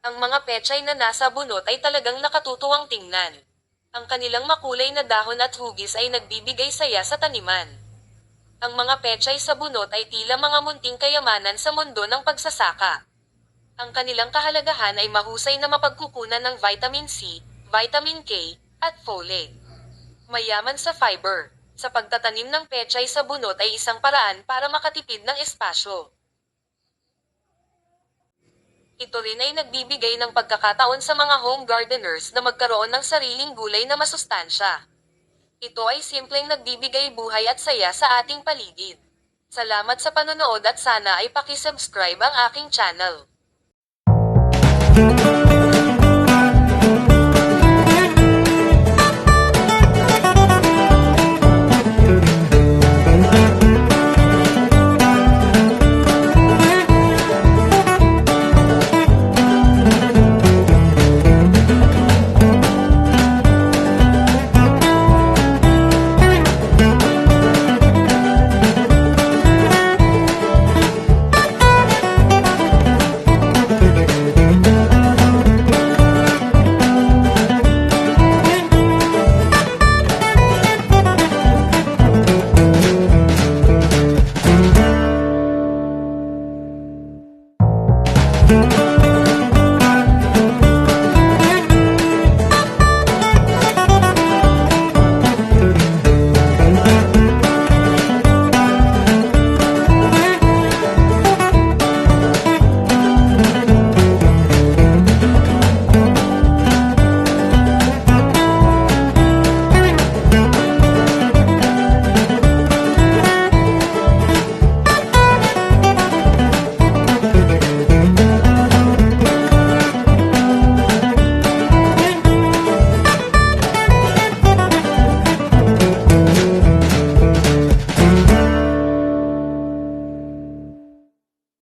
Ang mga pechay na nasa bunot ay talagang nakatutuwang tingnan. Ang kanilang makulay na dahon at hugis ay nagbibigay saya sa taniman. Ang mga pechay sa bunot ay tila mga munting kayamanan sa mundo ng pagsasaka. Ang kanilang kahalagahan ay mahusay na mapagkukunan ng vitamin C, vitamin K, at folate. Mayaman sa fiber. Sa pagtatanim ng pechay sa bunot ay isang paraan para makatipid ng espasyo. Ito rin ay nagbibigay ng pagkakataon sa mga home gardeners na magkaroon ng sariling gulay na masustansya. Ito ay simpleng nagbibigay buhay at saya sa ating paligid. Salamat sa panonood at sana ay pakisubscribe ang aking channel. thank you.